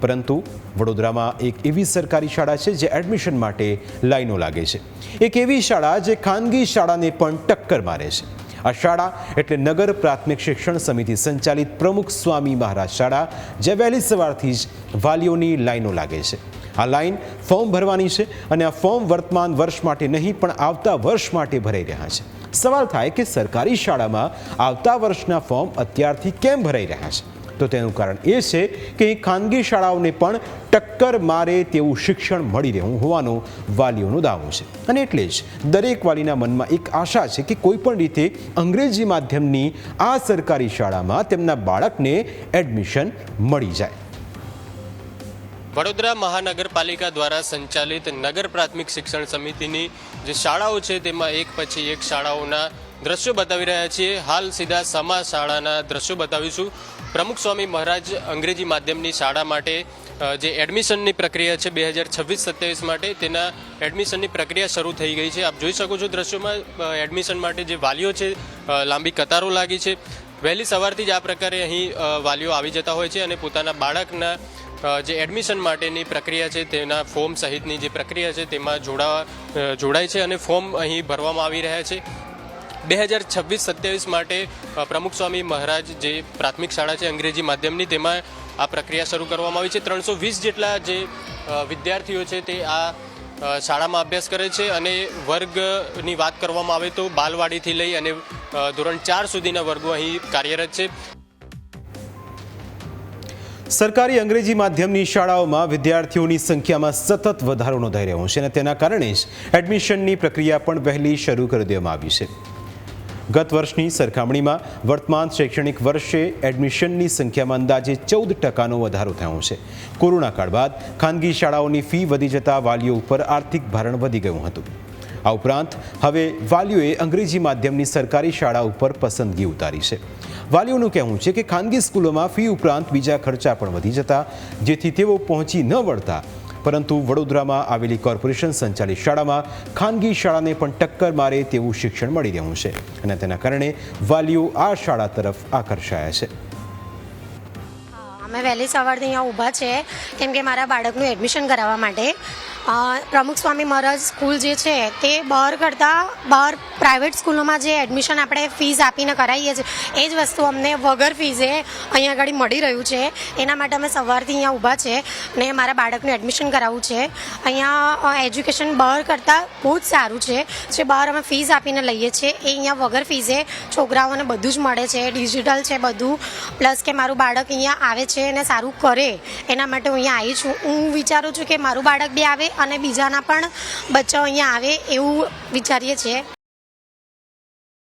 પરંતુ વડોદરામાં એક એવી સરકારી શાળા છે જે એડમિશન માટે લાઈનો લાગે છે. એક એવી શાળા જે ખાનગી શાળાને પણ ટક્કર મારે છે. આ શાળા એટલે નગર પ્રાથમિક શિક્ષણ સમિતિ સંચાલિત પ્રમુખ સ્વામી મહારાજ શાળા, જે વહેલી સવારથી જ વાલીઓની લાઈનો લાગે છે. આ લાઈન ફોર્મ ભરવાની છે અને આ ફોર્મ વર્તમાન વર્ષ માટે નહીં, પણ આવતા વર્ષ માટે ભરાઈ રહ્યા છે. સવાલ થાય કે સરકારી શાળામાં આવતા વર્ષના ફોર્મ અત્યારથી કેમ ભરાઈ રહ્યા છે? તો તેનું કારણ એ છે કે ખાનગી શાળાઓને પણ ટક્કર મારે તેવું શિક્ષણ મળી રહેવું હોવાનો વાલીઓનો દાવો છે. અને એટલે જ દરેક વાલીના મનમાં એક આશા છે કે કોઈ પણ રીતે અંગ્રેજી માધ્યમની આ સરકારી શાળામાં તેમના બાળકને એડમિશન મળી જાય. વડોદરા મહાનગરપાલિકા દ્વારા સંચાલિત નગર પ્રાથમિક શિક્ષણ સમિતિની જે શાળાઓ છે તેમાં એક પછી એક શાળાઓના દ્રશ્યો બતાવી રહ્યા છીએ. હાલ સીધા સમા શાળાના દ્રશ્યો બતાવીશું. પ્રમુખ સ્વામી મહારાજ અંગ્રેજી માધ્યમની શાળા માટે જે એડમિશનની પ્રક્રિયા છે બે હજાર છવ્વીસ સત્યાવીસ માટે, તેના એડમિશનની પ્રક્રિયા શરૂ થઈ ગઈ છે. આપ જોઈ શકો છો દ્રશ્યોમાં એડમિશન માટે જે વાલીઓ છે લાંબી કતારો લાગી છે. વહેલી સવારથી જ આ પ્રકારે અહીં વાલીઓ આવી જતા હોય છે અને પોતાના બાળકના જે એડમિશન માટેની પ્રક્રિયા છે, તેના ફોર્મ સહિતની જે પ્રક્રિયા છે, તેમાં જોડાવા જોડાય છે અને ફોર્મ અહીં ભરવામાં આવી રહ્યા છે. બે હજાર છવ્વીસ સત્યાવીસ માટે પ્રમુખ સ્વામી મહારાજ જે પ્રાથમિક શાળા છે અંગ્રેજી માધ્યમની, તેમાં આ પ્રક્રિયા શરૂ કરવામાં આવી છે. ત્રણસો વીસ જેટલા જે વિદ્યાર્થીઓ છે તે આ શાળામાં અભ્યાસ કરે છે અને વર્ગની વાત કરવામાં આવે તો બાલવાડીથી લઈ અને ધોરણ ચાર સુધીના વર્ગો અહીં કાર્યરત છે. સરકારી અંગ્રેજી માધ્યમની શાળાઓમાં વિદ્યાર્થીઓની સંખ્યામાં સતત વધારો નોંધાઈ રહ્યો છે અને તેના કારણે જ એડમિશનની પ્રક્રિયા પણ વહેલી શરૂ કરી દેવામાં આવી છે. ગત વર્ષની સરખામણીમાં વર્તમાન શૈક્ષણિક વર્ષે એડમિશનની સંખ્યામાં અંદાજે ચૌદ ટકાનો વધારો થયો છે. કોરોના કાળ બાદ ખાનગી શાળાઓની ફી વધી જતા વાલીઓ ઉપર આર્થિક ભારણ વધી ગયું હતું. આ ઉપરાંત હવે વાલીઓએ અંગ્રેજી માધ્યમની સરકારી શાળા ઉપર પસંદગી ઉતારી છે. વાલીઓનું કહેવું છે કે ખાનગી સ્કૂલોમાં ફી ઉપરાંત બીજા ખર્ચા પણ વધી જતા, જેથી તેઓ પહોંચી ન વળતા પરંતુ વડોદરામાં આવેલી કોર્પોરેશન સંચાલિત શાળામાં ખાનગી શાળાને પણ ટક્કર મારે તેવું શિક્ષણ મળી રહ્યું છે અને તેના કારણે વાલીઓ આ શાળા તરફ આકર્ષાયા છે. અમે વહેલી સવારથી અહીંયા ઊભા છે, કેમ કે મારા બાળકનું એડમિશન કરાવવા માટે. પ્રમુખ સ્વામી મહારાજ સ્કૂલ જે છે, તે બહાર કરતાં બહાર પ્રાઇવેટ સ્કૂલોમાં જે એડમિશન આપણે ફીસ આપીને કરાવીએ છીએ એ જ વસ્તુ અમને વગર ફીઝે અહીંયા આગળ મળી રહ્યું છે. એના માટે અમે સવારથી અહીંયા ઊભા છે ને મારા બાળકનું એડમિશન કરાવવું છે. અહીંયા એજ્યુકેશન બહાર કરતાં બહુ જ સારું છે. જે બહાર અમે ફીસ આપીને લઈએ છીએ, એ અહીંયા વગર ફીઝે છોકરાઓને બધું જ મળે છે. ડિજિટલ છે બધું પ્લસ કે મારું બાળક અહીંયા આવે છે અને સારું કરે, એના માટે હું અહીંયા આવી છું. હું વિચારું છું કે મારું બાળક બી આવે અને બીજાના પણ બચ્ચાઓ અહીંયા આવે એવું વિચારીએ છીએ.